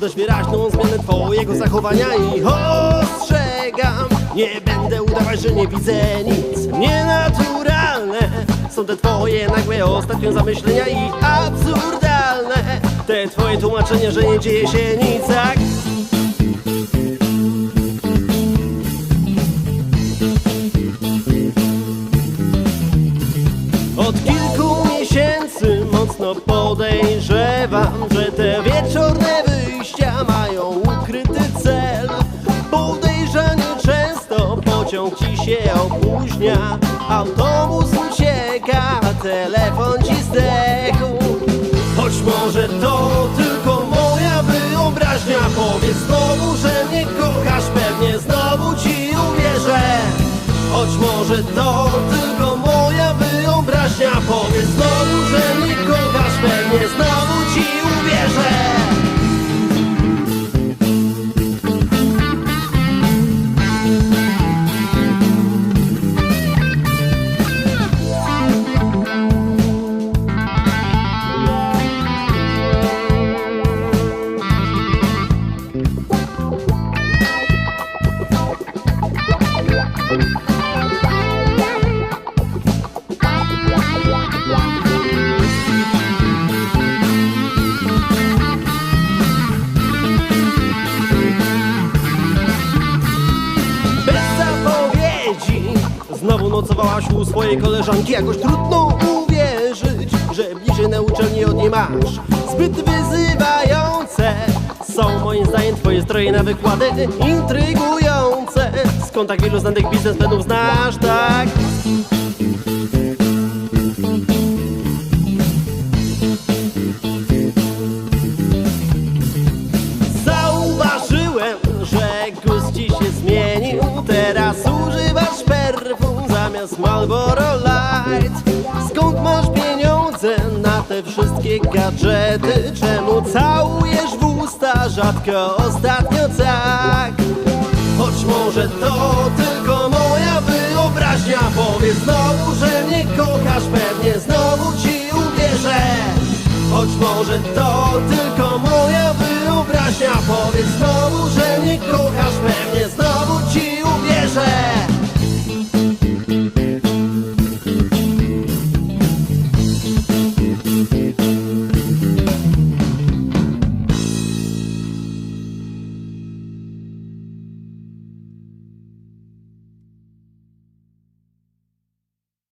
Dość wyraźną zmianę twojego zachowania i ostrzegam Nie będę udawać, że nie widzę nic. Nienaturalne są te twoje nagłe ostatnie zamyślenia i absurdalne Te twoje tłumaczenia, że nie dzieje się nic tak Od kilku miesięcy mocno podejrzewam, że te wieczorne wyjścia mają ukryty cel. Podejrzanie często pociąg ci się opóźnia, autobus ucieka, telefon ci zdechł. Choć może to tylko moja wyobraźnia, powiedz znowu, że mnie kochasz, pewnie znowu ci uwierzę. Choć może to tylko Znowu nocowałaś u swojej koleżanki. Jakoś trudno uwierzyć Że bliżej na uczelni od niej masz Zbyt wyzywające Są moim zdaniem twoje stroje na wykłady Intrygujące. Skąd tak wielu znanych biznesmenów znasz, tak? Zauważyłem, że gust ci się zmienił. Teraz używasz perfum zamiast Marlboro Light te wszystkie gadżety? Czemu całujesz w usta rzadko ostatnio tak? Choć może to tylko moja wyobraźnia Powiedz znowu, że mnie kochasz Pewnie znowu ci uwierzę Choć może to tylko